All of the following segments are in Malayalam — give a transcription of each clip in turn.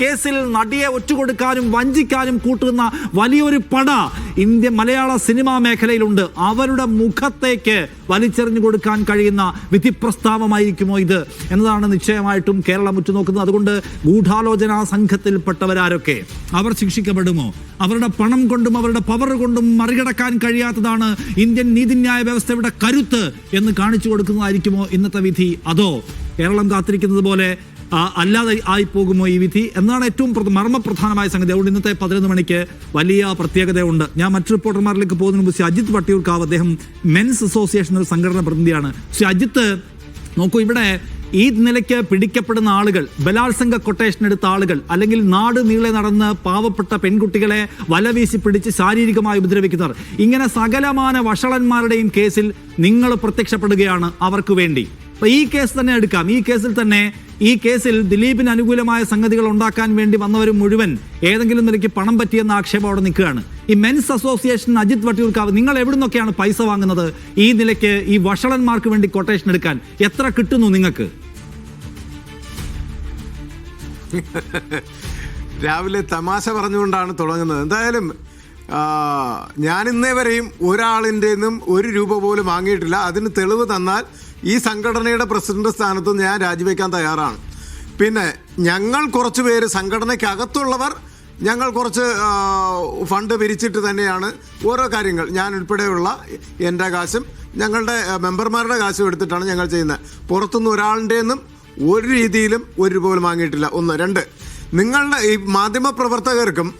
കേസിൽ നടിയെ ഒറ്റുകൊടുക്കാനും വഞ്ചിക്കാനും കൂട്ടുന്ന വലിയൊരു പട ഇന്ത്യ മലയാള സിനിമാ മേഖലയിലുണ്ട്. അവരുടെ മുഖത്തേക്ക് വലിച്ചെറിഞ്ഞു കൊടുക്കാൻ കഴിയുന്ന വിധി പ്രസ്താവമായിരിക്കുമോ ഇത് എന്നതാണ് നിശ്ചയമായിട്ടും കേരളം ഉറ്റുനോക്കുന്നത്. അതുകൊണ്ട് ഗൂഢാലോചനാ സംഘത്തിൽപ്പെട്ടവരാരൊക്കെ അവർ ശിക്ഷിക്കപ്പെടുമോ? അവരുടെ പണം കൊണ്ടും അവരുടെ പവർ കൊണ്ടും മറികടക്കാൻ കഴിയാത്തതാണ് ഇന്ത്യൻ നീതിന്യായ വ്യവസ്ഥയുടെ കരുത്ത് എന്ന് കാണിച്ചു കൊടുക്കുന്നതായിരിക്കുമോ ഇന്നത്തെ വിധി? അതോ കേരളം കാത്തിരിക്കുന്നത് പോലെ അല്ലാതെ ആയി പോകുമോ ഈ വിധി എന്നാണ് ഏറ്റവും പ്രധ- മർമ്മപ്രധാനമായ സംഗതി. അതുകൊണ്ട് ഇന്നത്തെ പതിനൊന്ന് മണിക്ക് വലിയ പ്രത്യേകതയുണ്ട്. ഞാൻ മറ്റു റിപ്പോർട്ടർമാരിലേക്ക് പോകുന്നതിന് മുമ്പ് ശ്രീ അജിത് വട്ടിയൂർക്കാവ് അദ്ദേഹം മെൻസ് അസോസിയേഷൻ ഒരു സംഘടന പ്രതിനിധിയാണ്. ശ്രീ അജിത്ത് നോക്കൂ ഇവിടെ ഈ നിലയ്ക്ക് പിടിക്കപ്പെടുന്ന ആളുകൾ ബലാത്സംഗ കൊട്ടേഷൻ എടുത്ത ആളുകൾ അല്ലെങ്കിൽ നാട് നീളെ നടന്ന് പാവപ്പെട്ട പെൺകുട്ടികളെ വലവീശി പിടിച്ച് ശാരീരികമായി ഉപദ്രവിക്കുന്നവർ. ഇങ്ങനെ സകലമാന വഷളന്മാരുടെയും കേസിൽ നിങ്ങൾ പ്രത്യക്ഷപ്പെടുകയാണ് അവർക്ക് വേണ്ടി. ഈ കേസ് തന്നെ എടുക്കാം. ഈ കേസിൽ തന്നെ ഈ കേസിൽ ദിലീപിന് അനുകൂലമായ സംഗതികൾ ഉണ്ടാക്കാൻ വേണ്ടി വന്നവരും മുഴുവൻ ഏതെങ്കിലും നിലയ്ക്ക് പണം പറ്റിയെന്ന ആക്ഷേപം അവിടെ നിൽക്കുകയാണ്. ഈ മെൻസ് അസോസിയേഷൻ അജിത് വട്ടിയൂർക്കാവ് നിങ്ങൾ എവിടെ നിന്നൊക്കെയാണ് പൈസ വാങ്ങുന്നത്? ഈ നിലയ്ക്ക് ഈ വഷളന്മാർക്ക് വേണ്ടി കൊട്ടേഷൻ എടുക്കാൻ എത്ര കിട്ടുന്നു നിങ്ങൾക്ക്? രാവിലെ തമാശ പറഞ്ഞുകൊണ്ടാണ് തുടങ്ങുന്നത്. എന്തായാലും ഞാനിന്നേ വരെയും ഒരാളിന്റെ നിന്നും ഒരു രൂപ പോലും വാങ്ങിയിട്ടില്ല. അതിന് തെളിവ് തന്നാൽ ഈ സംഘടനയുടെ പ്രസിഡന്റ് സ്ഥാനത്ത് ഞാൻ രാജിവെക്കാൻ തയ്യാറാണ്. പിന്നെ ഞങ്ങൾ കുറച്ച് പേര് സംഘടനയ്ക്കകത്തുള്ളവർ ഞങ്ങൾ കുറച്ച് ഫണ്ട് പിരിച്ചിട്ട് തന്നെയാണ് ഓരോ കാര്യങ്ങൾ. ഞാൻ ഉൾപ്പെടെയുള്ള എന്റെ കാശും ഞങ്ങളുടെ മെമ്പർമാരുടെ കാശും എടുത്തിട്ടാണ് ഞങ്ങൾ ചെയ്യുന്നത്. പുറത്തുനിന്ന് ഒരാളിന്റെ നിന്നും ഒരു രീതിയിലും ഒരു രൂപ പോലും വാങ്ങിയിട്ടില്ല. ഒന്ന്. രണ്ട്. നിങ്ങളുടെ ഈ മാധ്യമ പ്രവർത്തകർക്കും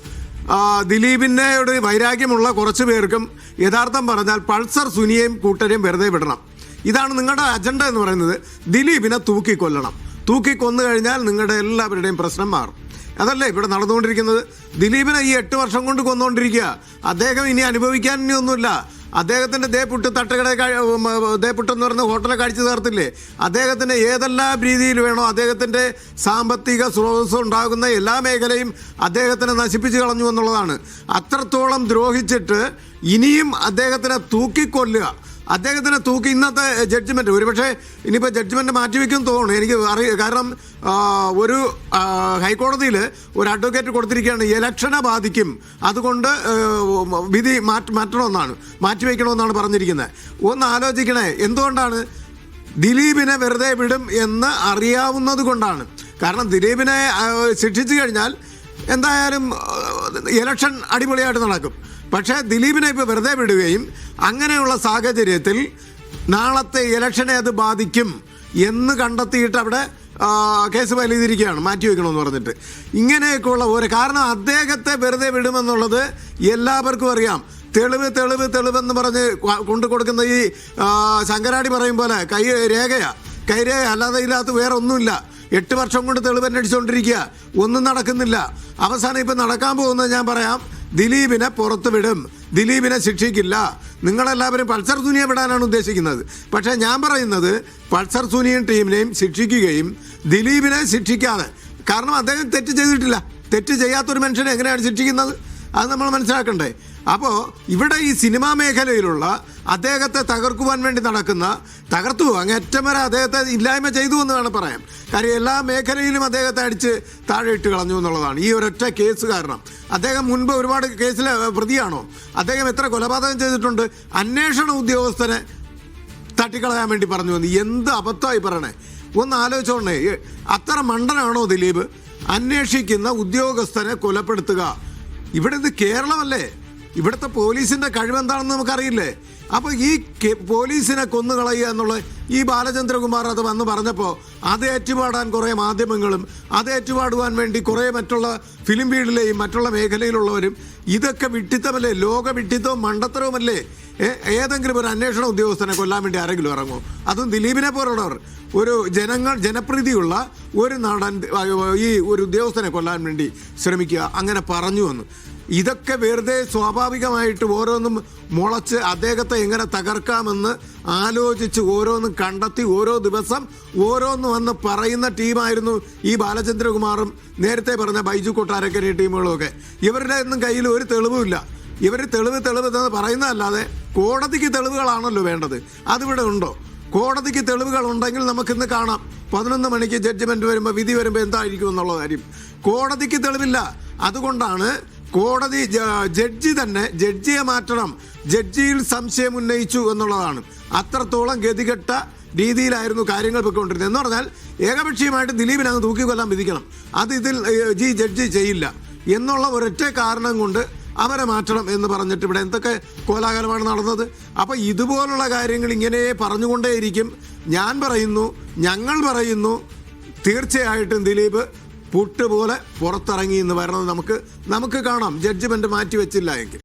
ആ, ദിലീപിനോട് വൈരാഗ്യമുള്ള കുറച്ച് പേർക്കും യഥാർത്ഥം പറഞ്ഞാൽ പൾസർ സുനിയെയും കൂട്ടരെയും വെറുതെ വിടണം. ഇതാണ് നിങ്ങളുടെ അജണ്ട എന്ന് പറയുന്നത്. ദിലീപിനെ തൂക്കിക്കൊല്ലണം. തൂക്കിക്കൊന്നു കഴിഞ്ഞാൽ നിങ്ങളുടെ എല്ലാവരുടെയും പ്രശ്നം മാറും. അതല്ലേ ഇവിടെ നടന്നുകൊണ്ടിരിക്കുന്നത്? ദിലീപിനെ ഈ എട്ട് വർഷം കൊണ്ട് കൊന്നുകൊണ്ടിരിക്കുക അദ്ദേഹം ഇനി അനുഭവിക്കാൻ ഇനി ഒന്നുമില്ല. അദ്ദേഹത്തിന്റെ ദേപുട്ട് തട്ടകട തട്ടുകട എന്ന് പറയുന്ന ഹോട്ടലെ കഴിച്ചു തീർത്തില്ലേ? അദ്ദേഹത്തിന് ഏതെല്ലാം രീതിയിൽ വേണോ അദ്ദേഹത്തിന്റെ സാമ്പത്തിക സ്രോതസ് ഉണ്ടാകുന്ന എല്ലാ മേഖലയും അദ്ദേഹത്തിനെ നശിപ്പിച്ചു കളഞ്ഞു എന്നുള്ളതാണ്. അത്രത്തോളം ദ്രോഹിച്ചിട്ട് ഇനിയും അദ്ദേഹത്തിനെ തൂക്കിക്കൊല്ലുക. അദ്ദേഹത്തിനെ തൂക്കി ഇന്നത്തെ ജഡ്ജ്മെന്റ് ഒരുപക്ഷെ ഇനിയിപ്പോൾ ജഡ്ജ്മെന്റ് മാറ്റിവെക്കും തോന്നുന്നു. എനിക്ക് അറിയ കാരണം ഒരു ഹൈക്കോടതിയിൽ ഒരു അഡ്വക്കേറ്റ് കൊടുത്തിരിക്കുകയാണ്. ഇലക്ഷനെ ബാധിക്കും. അതുകൊണ്ട് വിധി മാറ്റ മാറ്റണമെന്നാണ്. മാറ്റിവെക്കണമെന്നാണ് പറഞ്ഞിരിക്കുന്നത്. ഒന്ന് ആലോചിക്കണേ. എന്തുകൊണ്ടാണ്? ദിലീപിനെ വെറുതെ വിടും എന്ന് അറിയാവുന്നത് കൊണ്ടാണ്. കാരണം ദിലീപിനെ ശിക്ഷിച്ചു കഴിഞ്ഞാൽ എന്തായാലും ഇലക്ഷൻ അടിപൊളിയായിട്ട് നടക്കും. പക്ഷേ ദിലീപിനെ ഇപ്പോൾ വെറുതെ വിടുകയും അങ്ങനെയുള്ള സാഹചര്യത്തിൽ നാളത്തെ ഇലക്ഷനെ അത് ബാധിക്കും എന്ന് കണ്ടെത്തിയിട്ട് അവിടെ കേസ് ഫയൽ ചെയ്തിരിക്കുകയാണ് മാറ്റി വെക്കണമെന്ന് പറഞ്ഞിട്ട്. ഇങ്ങനെയൊക്കെയുള്ള ഒരു കാരണം അദ്ദേഹത്തെ വെറുതെ വിടുമെന്നുള്ളത് എല്ലാവർക്കും അറിയാം. തെളിവ് തെളിവ് തെളിവെന്ന് പറഞ്ഞ് കൊണ്ടു കൊടുക്കുന്ന ഈ ശങ്കരാടി പറയും പോലെ കൈ രേഖയാ. കൈരേഖ അല്ലാതെ ഇതിനകത്ത് വേറെ ഒന്നുമില്ല എട്ട് വർഷം കൊണ്ട് തെളിവ് അന്വേഷിച്ചുകൊണ്ടിരിക്കുക. ഒന്നും നടക്കുന്നില്ല. അവസാനം ഇപ്പം നടക്കാൻ പോകുന്നത് ഞാൻ പറയാം ദിലീപിനെ പുറത്തു വിടും. ദിലീപിനെ ശിക്ഷിക്കില്ല. നിങ്ങളെല്ലാവരും പൾസർ സുനിയെ വിടാനാണ് ഉദ്ദേശിക്കുന്നത്. പക്ഷേ ഞാൻ പറയുന്നത് പൾസർ സുനിയും ടീമിനെയും ശിക്ഷിക്കുകയും ദിലീപിനെ ശിക്ഷിക്കാതെ. കാരണം അദ്ദേഹം തെറ്റ് ചെയ്തിട്ടില്ല. തെറ്റ് ചെയ്യാത്തൊരു മനുഷ്യനെ എങ്ങനെയാണ് ശിക്ഷിക്കുന്നത്? അത് നമ്മൾ മനസ്സിലാക്കണ്ടേ. അപ്പോൾ ഇവിടെ ഈ സിനിമാ മേഖലയിലുള്ള അദ്ദേഹത്തെ തകർക്കുവാൻ വേണ്ടി നടക്കുന്ന തകർത്തു അങ്ങേറ്റം വരെ അദ്ദേഹത്തെ ഇല്ലായ്മ ചെയ്തു എന്ന് വേണം പറയാം. കാര്യം എല്ലാ മേഖലയിലും അദ്ദേഹത്തെ അടിച്ച് താഴെ ഇട്ട് കളഞ്ഞു എന്നുള്ളതാണ്. ഈ ഒരൊറ്റ കേസ് കാരണം. അദ്ദേഹം മുൻപ് ഒരുപാട് കേസിലെ പ്രതിയാണോ? അദ്ദേഹം എത്ര കൊലപാതകം ചെയ്തിട്ടുണ്ട്? അന്വേഷണ ഉദ്യോഗസ്ഥനെ തട്ടിക്കളയാൻ വേണ്ടി പറഞ്ഞു വന്നു എന്ത് അബദ്ധമായി പറയണേ? ഒന്ന് ആലോചിച്ചോണ്ടേ അത്ര മണ്ടനാണോ ദിലീപ്? അന്വേഷിക്കുന്ന ഉദ്യോഗസ്ഥനെ കൊലപ്പെടുത്തുക. ഇവിടെ ഇത് കേരളമല്ലേ? ഇവിടുത്തെ പോലീസിന്റെ കഴിവെന്താണെന്ന് നമുക്കറിയില്ലേ? അപ്പൊ ഈ പോലീസിനെ കൊന്നുകളയുക എന്നുള്ള ഈ ബാലചന്ദ്രകുമാർ അത് വന്ന് പറഞ്ഞപ്പോൾ അത് ഏറ്റുപാടാൻ കുറേ മാധ്യമങ്ങളും അത് ഏറ്റുപാടുവാൻ വേണ്ടി കുറേ മറ്റുള്ള ഫിലിം ഫീൽഡിലെയും മറ്റുള്ള മേഖലയിലുള്ളവരും ഇതൊക്കെ വിട്ടിത്തമല്ലേ? ലോക വിട്ടിത്തവും മണ്ടത്തരവുമല്ലേ? ഏതെങ്കിലും ഒരു അന്വേഷണ ഉദ്യോഗസ്ഥനെ കൊല്ലാൻ വേണ്ടി ആരെങ്കിലും ഇറങ്ങുമോ? അതും ദിലീപിനെ പോലുള്ളവർ. ഒരു ജനങ്ങൾ ജനപ്രീതിയുള്ള ഒരു നടൻ ഈ ഒരു ഉദ്യോഗസ്ഥനെ കൊല്ലാൻ വേണ്ടി ശ്രമിക്കുക. അങ്ങനെ പറഞ്ഞു വന്നു. ഇതൊക്കെ വെറുതെ സ്വാഭാവികമായിട്ട് ഓരോന്നും മുളച്ച് അദ്ദേഹത്തെ എങ്ങനെ തകർക്കാമെന്ന് ആലോചിച്ച് ഓരോന്നും കണ്ടെത്തി ഓരോ ദിവസം ഓരോന്നും വന്ന് പറയുന്ന ടീമായിരുന്നു ഈ ബാലചന്ദ്രകുമാറും നേരത്തെ പറഞ്ഞ ബൈജു കൊട്ടാരക്കരി ടീമുകളൊക്കെ. ഒക്കെ ഇവരുടെ ഒന്നും കയ്യിൽ ഒരു തെളിവുമില്ല. ഇവർ തെളിവ് തെളിവ് എന്ന് പറയുന്നതല്ലാതെ കോടതിക്ക് തെളിവുകളാണല്ലോ വേണ്ടത്. അതിവിടെ ഉണ്ടോ? കോടതിക്ക് തെളിവുകൾ ഉണ്ടെങ്കിൽ നമുക്കിന്ന് കാണാം. പതിനൊന്ന് മണിക്ക് ജഡ്ജ്മെന്റ് വരുമ്പോൾ വിധി വരുമ്പോൾ എന്തായിരിക്കും എന്നുള്ള കാര്യം. കോടതിക്ക് തെളിവില്ല. അതുകൊണ്ടാണ് കോടതി ജഡ്ജി തന്നെ ജഡ്ജിയെ മാറ്റണം ജഡ്ജിയിൽ സംശയം ഉന്നയിച്ചു എന്നുള്ളതാണ്. അത്രത്തോളം ഗതികെട്ട രീതിയിലായിരുന്നു കാര്യങ്ങൾ പൊയ്ക്കൊണ്ടിരുന്നത്. എന്ന് പറഞ്ഞാൽ ഏകപക്ഷീയമായിട്ട് ദിലീപിനെ അങ്ങ് തൂക്കിക്കൊല്ലാൻ വിധിക്കണം. അത് ഇതിൽ ജി ജഡ്ജി ചെയ്യില്ല. എന്നുള്ള ഒരൊറ്റ കാരണം കൊണ്ട് അവരെ മാറ്റണം എന്ന് പറഞ്ഞിട്ട് ഇവിടെ എന്തൊക്കെ കോലാഹലമാണ് നടന്നത്. അപ്പോൾ ഇതുപോലുള്ള കാര്യങ്ങൾ ഇങ്ങനെ പറഞ്ഞുകൊണ്ടേയിരിക്കും. ഞാൻ പറയുന്നു ഞങ്ങൾ പറയുന്നു തീർച്ചയായിട്ടും ദിലീപ് പുട്ടുപോലെ പുറത്തിറങ്ങി എന്ന് വരണത് നമുക്ക് നമുക്ക് കാണാം. ജഡ്ജ്മെന്റ് മാറ്റി വെച്ചില്ല എങ്കിൽ.